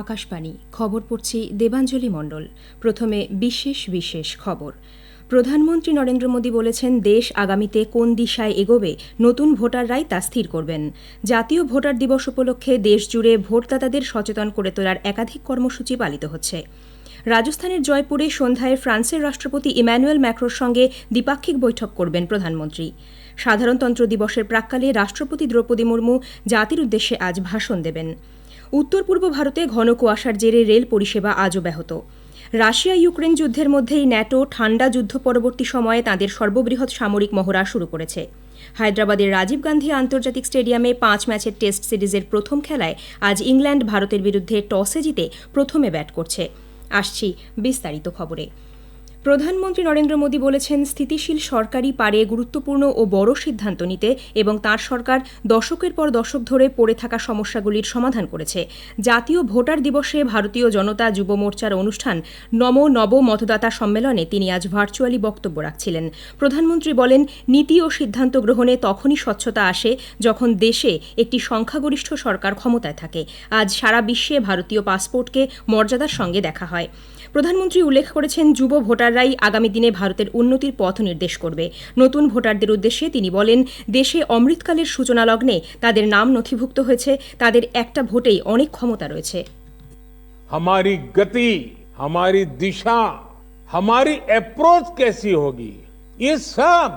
আকাশবাণী। খবর পড়ছি দেবাঞ্জলি মণ্ডল। প্রথমে বিশেষ বিশেষ খবর। প্রধানমন্ত্রী নরেন্দ্র মোদী বলেছেন, দেশ আগামীতে কোন দিশায় এগোবে, নতুন ভোটাররাই তা স্থির করবেন। জাতীয় ভোটার দিবস উপলক্ষে দেশজুড়ে ভোটদাতাদের সচেতন করে তোলার একাধিক কর্মসূচি পালিত হচ্ছে। রাজস্থানের জয়পুরে সন্ধ্যায় ফ্রান্সের রাষ্ট্রপতি ইম্যানুয়েল ম্যাক্রোর সঙ্গে দ্বিপাক্ষিক বৈঠক করবেন প্রধানমন্ত্রী। সাধারণতন্ত্র দিবসের প্রাক্কালে রাষ্ট্রপতি দ্রৌপদী মুর্মু জাতির উদ্দেশ্যে আজ ভাষণ দেবেন। উত্তর পূর্ব ভারতে ঘন কুয়াশার জেরে রেল পরিষেবা আজও ব্যাহত। রাশিয়া ইউক্রেন যুদ্ধের মধ্যেই ন্যাটো ঠান্ডা যুদ্ধ পরবর্তী সময়ে তাদের সর্ববৃহৎ সামরিক মহড়া শুরু করেছে। হায়দ্রাবাদের রাজীব গান্ধী আন্তর্জাতিক স্টেডিয়ামে পাঁচ ম্যাচের টেস্ট সিরিজের প্রথম খেলায় আজ ইংল্যান্ড ভারতের বিরুদ্ধে টসে জিতে প্রথমে ব্যাট করছে। আসছি বিস্তারিত খবরে। প্রধানমন্ত্রী নরেন্দ্র মোদী বলেছেন, স্থিতিশীল সরকারই পারে গুরুত্বপূর্ণ ও বড় সিদ্ধান্ত নিতে এবং তার সরকার দশকের পর দশক ধরে পড়ে থাকা সমস্যাগুলির সমাধান করেছে। জাতীয় ভোটার দিবসে ভারতীয় জনতা যুব মোর্চার অনুষ্ঠান নম নব মতদাতা সম্মেলনে তিনি আজ ভার্চুয়ালি বক্তব্য রাখছিলেন। প্রধানমন্ত্রী বলেন, নীতি ও সিদ্ধান্ত গ্রহণে তখনই স্বচ্ছতা আসে যখন দেশে একটি সংখ্যাগরিষ্ঠ সরকার ক্ষমতায় থাকে। আজ সারা বিশ্বে ভারতীয় পাসপোর্টকে মর্যাদার সঙ্গে দেখা হয়। প্রধানমন্ত্রী উল্লেখ করেছেন যুব ভোটাররাই আগামী দিনে ভারতের উন্নতির পথ নির্দেশ করবে নতুন ভোটারদের উদ্দেশ্যে তিনি বলেন দেশে অমৃতকালের সূচনা লগ্নে তাদের নাম নথিভুক্ত হয়েছে তাদের একটা ভোটেই অনেক ক্ষমতা রয়েছে हमारी गति हमारी दिशा हमारी अप्रोच कैसी होगी ये सब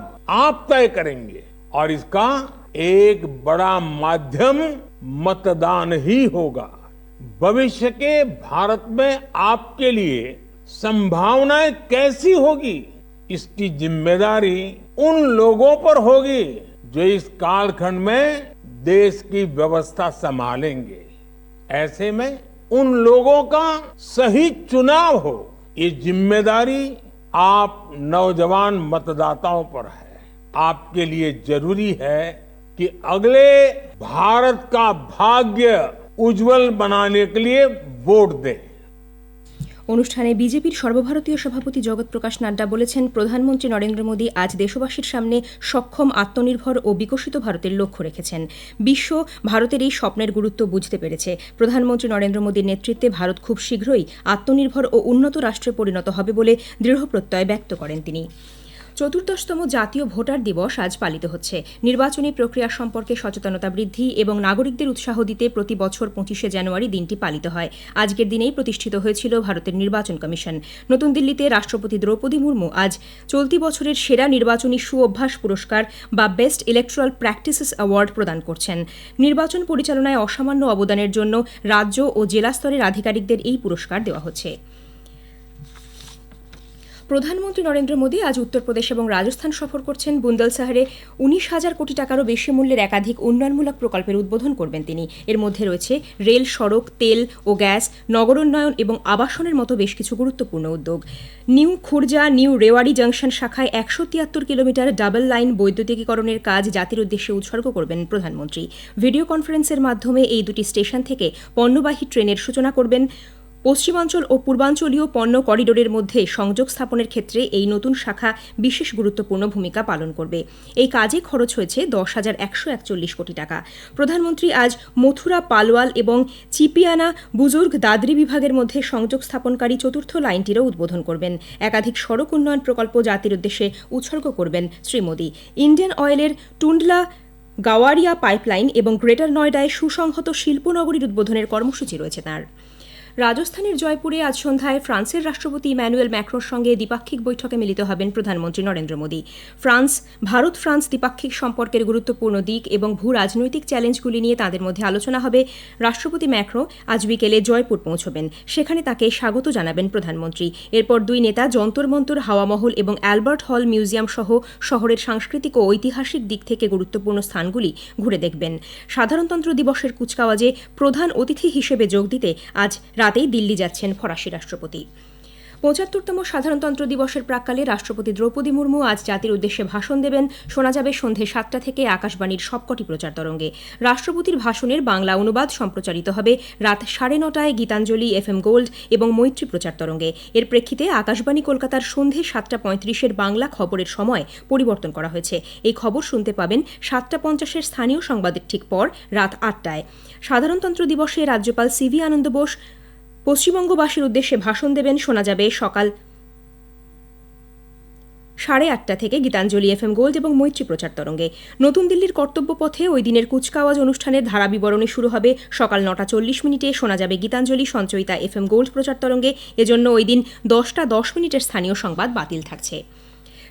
आप तय करेंगे और इसका एक बड़ा माध्यम मतदान ही होगा भविष्य के भारत में आपके लिए संभावनाएँ कैसी होगी? इसकी ज़िम्मेदारी उन लोगों पर होगी जो इस कालखंड में देश की व्यवस्था संभालेंगे। ऐसे में उन लोगों का सही चुनाव हो। ये ज़िम्मेदारी आप नौजवान मतदाताओं पर है। आपके लिए ज़रूरी है कि अगले भारत का भाग्य উজ্জ্বল বানানে কে লিয়ে ভোট দে অনুষ্ঠানে বিজেপির সর্বভারতীয় সভাপতি জগৎ প্রকাশ নাড্ডা বলেছেন, প্রধানমন্ত্রী নরেন্দ্র মোদী আজ দেশবাসীর সামনে সক্ষম, আত্মনির্ভর ও বিকশিত ভারতের লক্ষ্য রেখেছেন। বিশ্ব ভারতের এই স্বপ্নের গুরুত্ব বুঝতে পেরেছে। প্রধানমন্ত্রী নরেন্দ্র মোদীর নেতৃত্বে ভারত খুব শীঘ্রই আত্মনির্ভর ও উন্নত রাষ্ট্রে পরিণত হবে বলে দৃঢ় প্রত্যয় ব্যক্ত করেন তিনি। চতুর্দশতম জাতীয় ভোটার দিবস আজ পালিত হচ্ছে। নির্বাচনী প্রক্রিয়া সম্পর্কে সচেতনতা বৃদ্ধি এবং নাগরিকদের উৎসাহ দিতে প্রতি বছর পঁচিশে জানুয়ারি দিনটি পালিত হয়। আজকের দিনেই প্রতিষ্ঠিত হয়েছিল ভারতের নির্বাচন কমিশন। নতুন দিল্লিতে রাষ্ট্রপতি দ্রৌপদী মুর্মু আজ চলতি বছরের সেরা নির্বাচনী সুঅভ্যাস পুরস্কার বা বেস্ট ইলেকট্রাল প্র্যাকটিসেস অ্যাওয়ার্ড প্রদান করছেন। নির্বাচন পরিচালনায় অসামান্য অবদানের জন্য রাজ্য ও জেলা স্তরের আধিকারিকদের এই পুরস্কার দেওয়া হচ্ছে। প্রধানমন্ত্রী নরেন্দ্র মোদী আজ উত্তরপ্রদেশ এবং রাজস্থান সফর করছেন। বুন্দল সাহারে উনিশ হাজার কোটি টাকারও বেশি মূল্যের একাধিক উন্নয়নমূলক প্রকল্পের উদ্বোধন করবেন তিনি। এর মধ্যে রয়েছে রেল, সড়ক, তেল ও গ্যাস, নগরোন্নয়ন এবং আবাসনের মতো বেশ কিছু গুরুত্বপূর্ণ উদ্যোগ। New Khurja, new Rewari junction শাখায় একশো তিয়াত্তর কিলোমিটার ডাবল লাইন বৈদ্যুতিকীকরণের কাজ জাতির উদ্দেশ্যে উৎসর্গ করবেন প্রধানমন্ত্রী। ভিডিও কনফারেন্সের মাধ্যমে এই দুটি স্টেশন থেকে পণ্যবাহী ট্রেনের সূচনা করবেন। পশ্চিমাঞ্চল ও পূর্বাঞ্চলীয় পণ্য করিডোরের মধ্যে সংযোগ স্থাপনের ক্ষেত্রে এই নতুন শাখা বিশেষ গুরুত্বপূর্ণ ভূমিকা পালন করবে। এই কাজে খরচ হয়েছে দশ হাজার একশো একচল্লিশ কোটি টাকা। প্রধানমন্ত্রী আজ মথুরা, পালওয়াল এবং চিপিয়ানা বুজুর্গ দাদরি বিভাগের মধ্যে সংযোগ স্থাপনকারী চতুর্থ লাইনটিরও উদ্বোধন করবেন। একাধিক সড়ক উন্নয়ন প্রকল্প জাতির উদ্দেশ্যে উৎসর্গ করবেন শ্রী মোদী। ইন্ডিয়ান অয়েলের টুন্ডলা গাওয়ারিয়া পাইপলাইন এবং গ্রেটার নয়ডায় সুসংহত শিল্পনগরীর উদ্বোধনের কর্মসূচি রয়েছে তাঁর। রাজস্থানের জয়পুরে আজ সন্ধ্যায় ফ্রান্সের রাষ্ট্রপতি ইম্যানুয়েল ম্যাক্রোর সঙ্গে দ্বিপাক্ষিক বৈঠকে মিলিত হবেন প্রধানমন্ত্রী নরেন্দ্র মোদী। ফ্রান্স, ভারত ফ্রান্স দ্বিপাক্ষিক সম্পর্কের গুরুত্বপূর্ণ দিক এবং ভূ রাজনৈতিক চ্যালেঞ্জগুলি নিয়ে তাদের মধ্যে আলোচনা হবে। রাষ্ট্রপতি ম্যাক্রো আজ বিকেলে জয়পুর পৌঁছবেন। সেখানে তাকে স্বাগত জানাবেন প্রধানমন্ত্রী। এরপর দুই নেতা যন্তর মন্তর হাওয়ামহল এবং অ্যালবার্ট হল মিউজিয়াম সহ শহরের সাংস্কৃতিক ও ঐতিহাসিক দিক থেকে গুরুত্বপূর্ণ স্থানগুলি ঘুরে দেখবেন। সাধারণতন্ত্র দিবসের কুচকাওয়াজে প্রধান অতিথি হিসেবে যোগ দিতে আজ রাতেই দিল্লি যাচ্ছেন ফরাসি রাষ্ট্রপতি। পঁচাত্তরতম সাধারণতন্ত্র দিবসের প্রাক্কালে রাষ্ট্রপতি দ্রৌপদী মুর্মু আজ জাতির উদ্দেশ্যে ভাষণ দেবেন। শোনা যাবে সন্ধে সাতটা থেকে আকাশবাণীর সবকটি প্রচার তরঙ্গে। রাষ্ট্রপতির ভাষণের বাংলা অনুবাদ সম্প্রচারিত হবে রাত সাড়ে নটায় গীতাঞ্জলি এফ এম গোল্ড এবং মৈত্রী প্রচার তরঙ্গে। এর প্রেক্ষিতে আকাশবাণী কলকাতার সন্ধে সাতটা পঁয়ত্রিশের বাংলা খবরের সময় পরিবর্তন করা হয়েছে। এই খবর শুনতে পাবেন সাতটা পঞ্চাশের স্থানীয় সংবাদের ঠিক পর রাত আটটায়। সাধারণতন্ত্র দিবসে রাজ্যপাল সিভি আনন্দ বোস পশ্চিমবঙ্গবাসীর উদ্দেশ্যে ভাষণ দেবেন, শোনা যাবে সকাল সাড়ে আটটা থেকে গীতাঞ্জলি এফ এম গোল্ড এবং মৈত্রী প্রচার তরঙ্গে। নতুন দিল্লির কর্তব্য পথে ওই দিনের কুচকাওয়াজ অনুষ্ঠানের ধারা বিবরণী শুরু হবে সকাল নটা চল্লিশ মিনিটে। শোনা যাবে Gitanjali, Sanchayita F M gold প্রচার তরঙ্গে। এজন্য ওই দিন দশটা দশ মিনিটের স্থানীয় সংবাদ বাতিল থাকছে।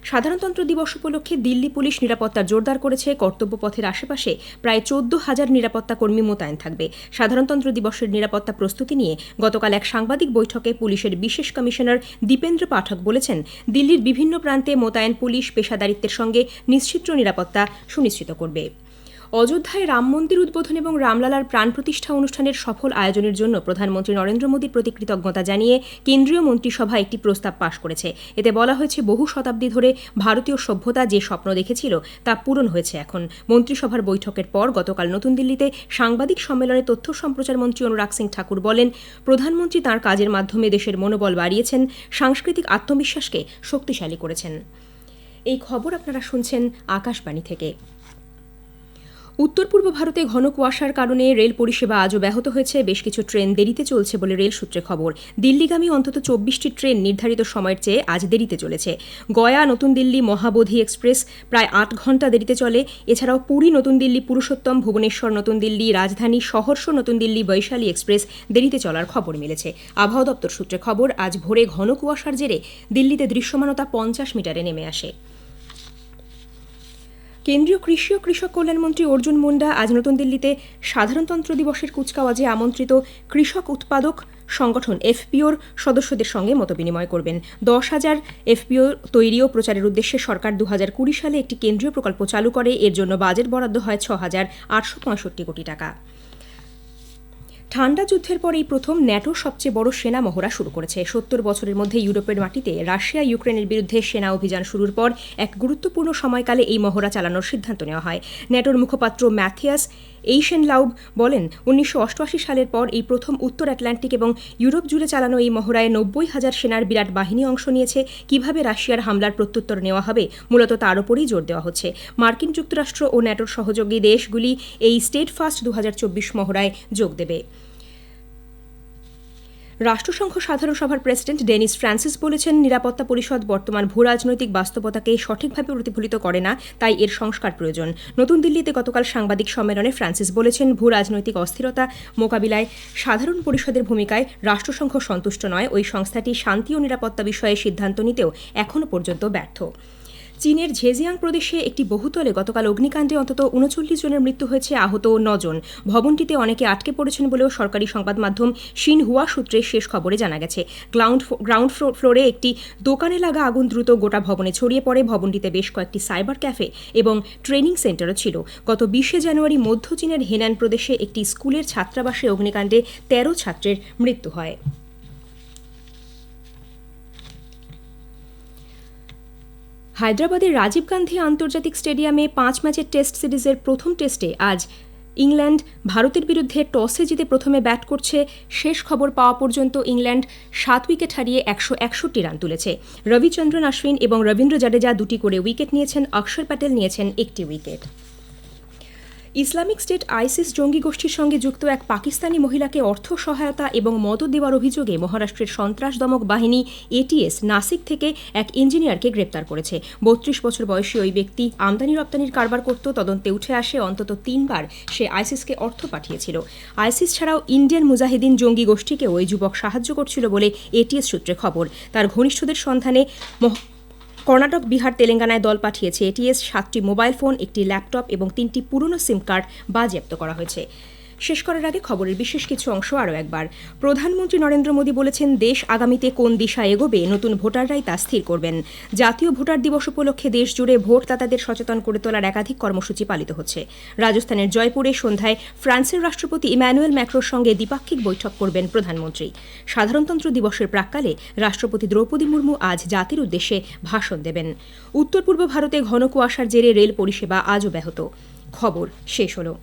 সাধারণতন্ত্র দিবস উপলক্ষে দিল্লি পুলিশ নিরাপত্তা জোরদার করেছে। কর্তব্যপথের আশেপাশে প্রায় চোদ্দ হাজার নিরাপত্তা কর্মী মোতায়েন থাকবে। সাধারণতন্ত্র দিবসের নিরাপত্তা প্রস্তুতি নিয়ে গতকাল এক সাংবাদিক বৈঠকে পুলিশের বিশেষ কমিশনার দীপেন্দ্র পাঠক বলেছেন, দিল্লির বিভিন্ন প্রান্তে মোতায়েন পুলিশ পেশাদারিত্বের সঙ্গে নিশ্চিত্র নিরাপত্তা সুনিশ্চিত করবে। অযোধ্যায় রাম মন্দির উদ্বোধন এবং রামলালার প্রাণ প্রতিষ্ঠা অনুষ্ঠানের সফল আয়োজনের জন্য প্রধানমন্ত্রী নরেন্দ্র মোদীর প্রতি কৃতজ্ঞতা জানিয়ে কেন্দ্রীয় মন্ত্রিসভা একটি প্রস্তাব পাশ করেছে। এতে বলা হয়েছে, বহু শতাব্দী ধরে ভারতীয় সভ্যতা যে স্বপ্ন দেখেছিল, তা পূরণ হয়েছে এখন। মন্ত্রিসভার বৈঠকের পর গতকাল নতুন দিল্লিতে সাংবাদিক সম্মেলনে তথ্য সম্প্রচার মন্ত্রী অনুরাগ সিং ঠাকুর বলেন, প্রধানমন্ত্রী তাঁর কাজের মাধ্যমে দেশের মনোবল বাড়িয়েছেন, সাংস্কৃতিক আত্মবিশ্বাসকে শক্তিশালী করেছেন। এই খবর আপনারা শুনছেন আকাশবাণী থেকে। উত্তর পূর্ব ভারতে ঘন কুয়াশার কারণে রেল পরিষেবা আজও ব্যাহত হয়েছে। বেশ কিছু ট্রেন দেরিতে চলছে বলে রেল সূত্রে খবর। দিল্লিগামী অন্তত চব্বিশটি ট্রেন নির্ধারিত সময়ের চেয়ে আজ দেরিতে চলেছে। গয়া, নতুন দিল্লি, মহাবোধি এক্সপ্রেস প্রায় আট ঘণ্টা দেরিতে চলে। এছাড়াও পুরী, নতুন দিল্লি, পুরুষোত্তম, ভুবনেশ্বর, নতুন দিল্লি, রাজধানী সহর্ষ নতুন দিল্লি, বৈশালী এক্সপ্রেস দেরিতে চলার খবর মিলেছে। আবহাওয়া দপ্তর সূত্রে খবর, আজ ভোরে ঘন কুয়াশার জেরে দিল্লিতে দৃশ্যমানতা পঞ্চাশ মিটারে নেমে আসে। কেন্দ্রীয় কৃষি ও কৃষক কল্যাণমন্ত্রী অর্জুন মুন্ডা আজ নতুন দিল্লিতে সাধারণতন্ত্র দিবসের কুচকাওয়াজে আমন্ত্রিত কৃষক উৎপাদক সংগঠন এফপিওর সদস্যদের সঙ্গে মতবিনিময় করবেন। দশ হাজার এফপিও তৈরি ও প্রচারের উদ্দেশ্যে সরকার দু কুড়ি সালে একটি কেন্দ্রীয় প্রকল্প চালু করে। এর জন্য বাজেট বরাদ্দ হয় ছ হাজার আটশো পঁয়ষট্টি কোটি টাকা। ঠান্ডা যুদ্ধের পর এই প্রথম ন্যাটোর সবচেয়ে বড় সেনা মহড়া শুরু করেছে। সত্তর বছরের মধ্যে ইউরোপের মাটিতে রাশিয়া ইউক্রেনের বিরুদ্ধে সেনা অভিযান শুরুর পর এক গুরুত্বপূর্ণ সময়কালে এই মহড়া চালানোর সিদ্ধান্ত নেওয়া হয়। ন্যাটোর মুখপাত্র ম্যাথিয়াস এইশেন লাউব বলেন, উনিশশো অষ্টআশি সালের পর এই প্রথম উত্তর আটলান্টিক এবং ইউরোপ জুড়ে চালানো এই মহড়ায় নব্বই হাজার সেনার বিরাট বাহিনী অংশ নিয়েছে। কীভাবে রাশিয়ার হামলার প্রত্যুত্তর নেওয়া হবে? মূলত তার ওপরেই জোর দেওয়া হচ্ছে। মার্কিন যুক্তরাষ্ট্র ও ন্যাটোর সহযোগী দেশগুলি এই স্টেট ফার্স্ট দু হাজার চব্বিশ মহড়ায় যোগ দেবে। রাষ্ট্রসংঘ সাধারণ সভার প্রেসিডেন্ট ডেনিস ফ্রান্সিস বলেছেন, নিরাপত্তা পরিষদ বর্তমান ভূ রাজনৈতিক বাস্তবতাকে সঠিকভাবে প্রতিফলিত করে না, তাই এর সংস্কার প্রয়োজন। নতুন দিল্লিতে গতকাল সাংবাদিক সম্মেলনে ফ্রান্সিস বলেছেন, ভূ রাজনৈতিক অস্থিরতা মোকাবিলায় সাধারণ পরিষদের ভূমিকায় রাষ্ট্রসংঘ সন্তুষ্ট নয়। ওই সংস্থাটি শান্তি ও নিরাপত্তা বিষয়ে সিদ্ধান্ত নিতেও এখনও পর্যন্ত ব্যর্থ। চীনের ঝেজিয়াং প্রদেশে একটি বহুতলে গতকাল অগ্নিকাণ্ডে অন্তত উনচল্লিশ জনের মৃত্যু হয়েছে আহত নজন। ভবনটিতে অনেকে আটকে পড়েছেন বলেও সরকারি সংবাদ মাধ্যম শিন হুয়া সূত্রে শেষ খবরে জানা গেছে। গ্রাউন্ড গ্রাউন্ড ফ্লোরে একটি দোকানে লাগা আগুন দ্রুত গোটা ভবনে ছড়িয়ে পড়ে। ভবনটিতে বেশ কয়েকটি সাইবার ক্যাফে এবং ট্রেনিং সেন্টারও ছিল। গত বিশে জানুয়ারি মধ্য চীনের হেনান প্রদেশে একটি স্কুলের ছাত্রাবাসে অগ্নিকাণ্ডে তেরো ছাত্রের মৃত্যু হয়। হায়দ্রাবাদের রাজীব গান্ধী আন্তর্জাতিক স্টেডিয়ামে পাঁচ ম্যাচের টেস্ট সিরিজের প্রথম টেস্টে আজ ইংল্যান্ড ভারতের বিরুদ্ধে টসে জিতে প্রথমে ব্যাট করছে। শেষ খবর পাওয়া পর্যন্ত ইংল্যান্ড সাত উইকেট হারিয়ে একশো একষট্টি রান তুলেছে। রবিচন্দ্রন, আশ্বিন এবং রবীন্দ্র জাডেজা দুটি করে উইকেট নিয়েছেন। অক্ষর প্যাটেল নিয়েছেন একটি উইকেট। ইসলামিক স্টেট আইসিস জঙ্গি গোষ্ঠীর সঙ্গে যুক্ত এক পাকিস্তানি মহিলাকে অর্থ সহায়তা এবং মদত দেওয়ার অভিযোগে মহারাষ্ট্রের সন্ত্রাস দমক বাহিনী এটিএস নাসিক থেকে এক ইঞ্জিনিয়ারকে গ্রেপ্তার করেছে। বত্রিশ বছর বয়সী ওই ব্যক্তি আমদানি রপ্তানির কারবার করত, তদন্তে উঠে আসে অন্তত তিনবার সে আইসিসকে অর্থ পাঠিয়েছিল। আইসিস ছাড়াও ইন্ডিয়ান মুজাহিদিন জঙ্গি গোষ্ঠীকে ওই যুবক সাহায্য করছিল বলে এটিএস সূত্রে খবর। তার ঘনিষ্ঠদের সন্ধানে কর্ণাটক, বিহার, তেলেঙ্গানায় দল পাঠিয়েছে। এটিএস সাতটি মোবাইল ফোন, একটি ল্যাপটপ এবং তিনটি পুরনো সিম কার্ড বাজেয়াপ্ত করা হয়েছে। শেষ করার আগে খবরের বিশেষ কিছু অংশ আরও একবার। প্রধানমন্ত্রী নরেন্দ্র মোদী বলেছেন, দেশ আগামীতে কোন দিশা এগোবে, নতুন ভোটাররাই তা স্থির করবেন। জাতীয় ভোটার দিবস উপলক্ষে দেশ জুড়ে ভোটদাতাদের সচেতন করে তোলার একাধিক কর্মসূচি পালিত হচ্ছে। রাজস্থানের জয়পুরে সন্ধ্যায় ফ্রান্সের রাষ্ট্রপতি ইম্যানুয়েল ম্যাক্রোর সঙ্গে দ্বিপাক্ষিক বৈঠক করবেন প্রধানমন্ত্রী। সাধারণতন্ত্র দিবসের প্রাক্কালে রাষ্ট্রপতি দ্রৌপদী মুর্মু আজ জাতির উদ্দেশ্যে ভাষণ দেবেন। উত্তর পূর্ব ভারতে ঘন কুয়াশার জেরে রেল পরিষেবা আজও ব্যাহত। খবর শেষ হলো।